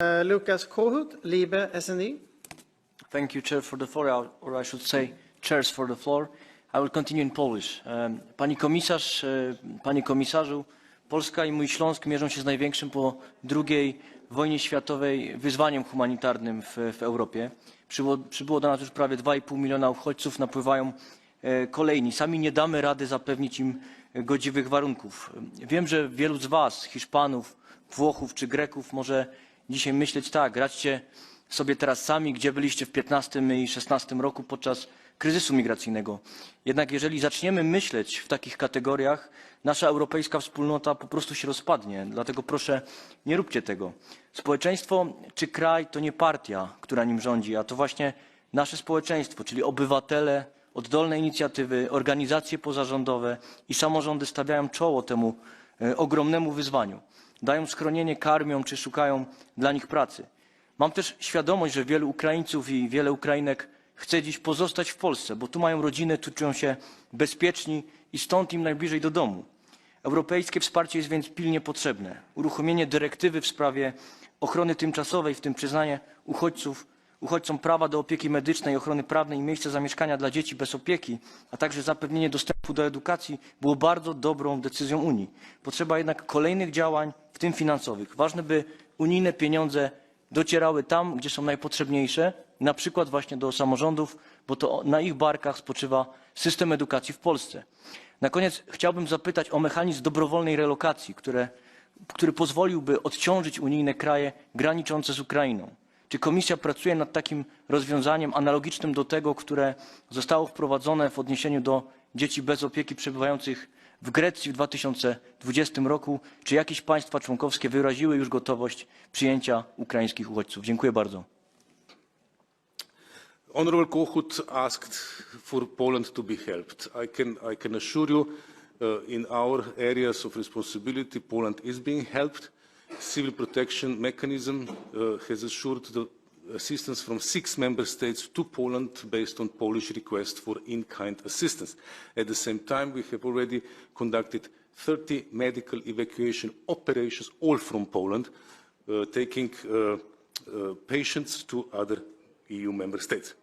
Uh, Lucas Kohut, Liebe. Thank you, Chair, for the floor, or- I should say, chairs for the floor. I will continue in Polish. Um, Pani komisarz, e, panie komisarzu, Polska i mój Śląsk mierzą się z największym po II wojnie światowej wyzwaniem humanitarnym w, w Europie. Przybyło, przybyło do nas już prawie 2,5 miliona uchodźców, napływają e, kolejni. Sami nie damy rady zapewnić im godziwych warunków. Wiem, że wielu z Was, Hiszpanów, Włochów czy Greków może dzisiaj myśleć tak, radźcie sobie teraz sami, gdzie byliście w 15 i 16 roku podczas kryzysu migracyjnego. Jednak jeżeli zaczniemy myśleć w takich kategoriach, nasza europejska wspólnota po prostu się rozpadnie. Dlatego proszę, nie róbcie tego. Społeczeństwo czy kraj to nie partia, która nim rządzi, a to właśnie nasze społeczeństwo, czyli obywatele, oddolne inicjatywy, organizacje pozarządowe i samorządy stawiają czoło temu e, ogromnemu wyzwaniu. Dają schronienie, karmią czy szukają dla nich pracy. Mam też świadomość, że wielu Ukraińców i wiele Ukrainek chce dziś pozostać w Polsce, bo tu mają rodziny, tu czują się bezpieczni i stąd im najbliżej do domu. Europejskie wsparcie jest więc pilnie potrzebne. Uruchomienie dyrektywy w sprawie ochrony tymczasowej, w tym przyznanie uchodźców, uchodźcom prawa do opieki medycznej, ochrony prawnej i miejsca zamieszkania dla dzieci bez opieki, a także zapewnienie dostępu do edukacji było bardzo dobrą decyzją Unii. Potrzeba jednak kolejnych działań, w tym finansowych. Ważne, by unijne pieniądze docierały tam, gdzie są najpotrzebniejsze, na przykład właśnie do samorządów, bo to na ich barkach spoczywa system edukacji w Polsce. Na koniec chciałbym zapytać o mechanizm dobrowolnej relokacji, które, który pozwoliłby odciążyć unijne kraje graniczące z Ukrainą. Czy Komisja pracuje nad takim rozwiązaniem analogicznym do tego, które zostało wprowadzone w odniesieniu do dzieci bez opieki przebywających w Grecji w 2020 roku? Czy jakieś państwa członkowskie wyraziły już gotowość przyjęcia ukraińskich uchodźców? Dziękuję bardzo. Honorable Kohut asked for Poland to be helped. I can, I can assure you, uh, in our areas of responsibility, Poland is being helped. Civil protection mechanism uh, has assured the assistance from six member states to Poland based on Polish request for in-kind assistance. At the same time, we have already conducted 30 medical evacuation operations, all from Poland, uh, taking uh, uh, patients to other EU member states.